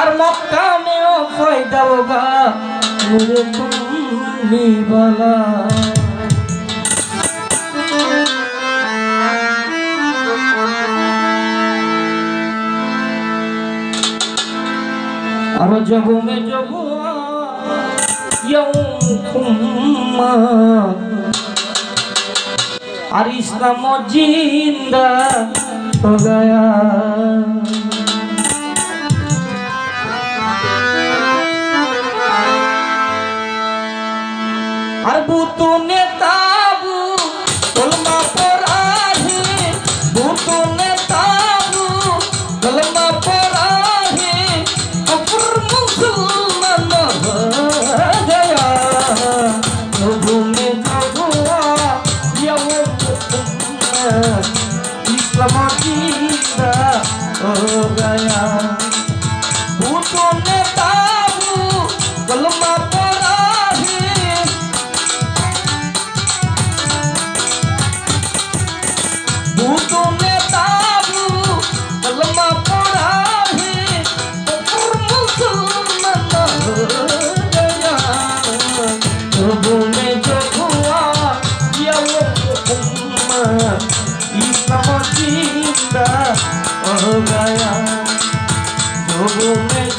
আর মক্কা মেও ফায়দা হোগা মুঝে তুম ही वाला আর জব মে জব ইয়ৌমা আর ইসলাম জিন্দা हो गया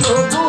যোগ যোগ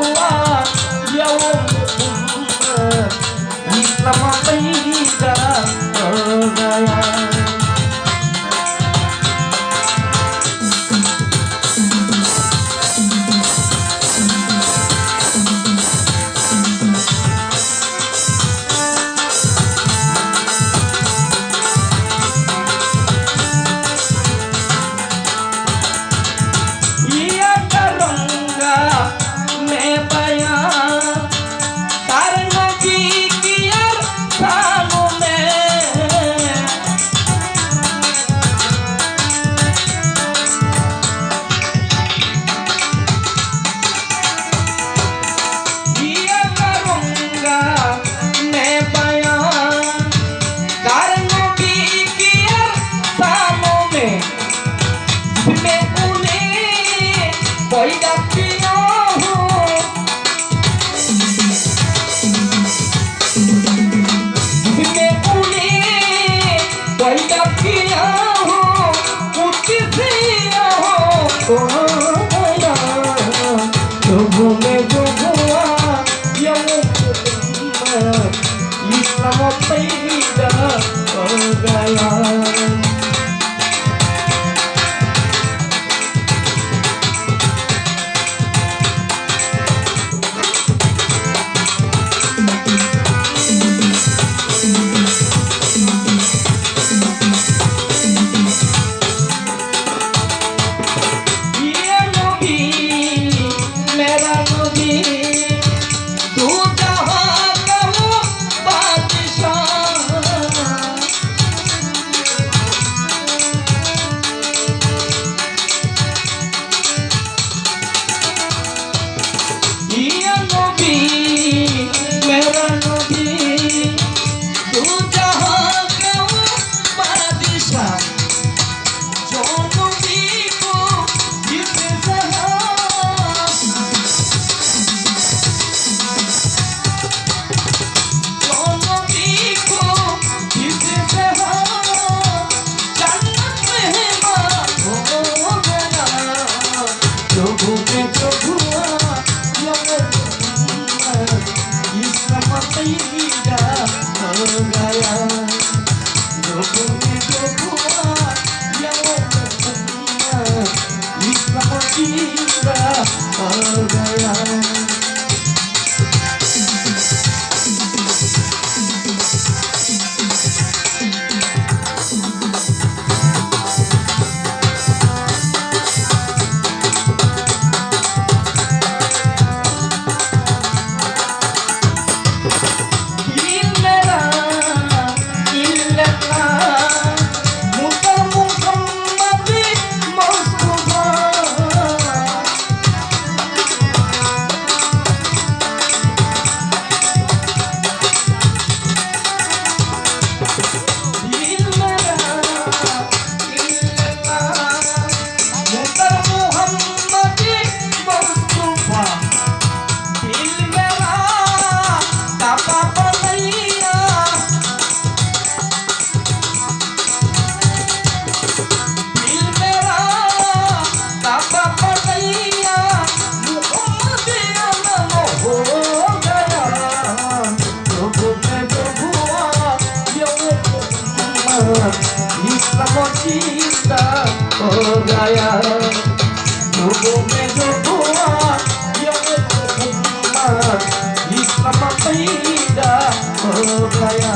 ইসলাম চিন্তা ও গায়া নবমে নবুয়া ইয়ামে উম্মা ইসলাম পাইদা ও গায়া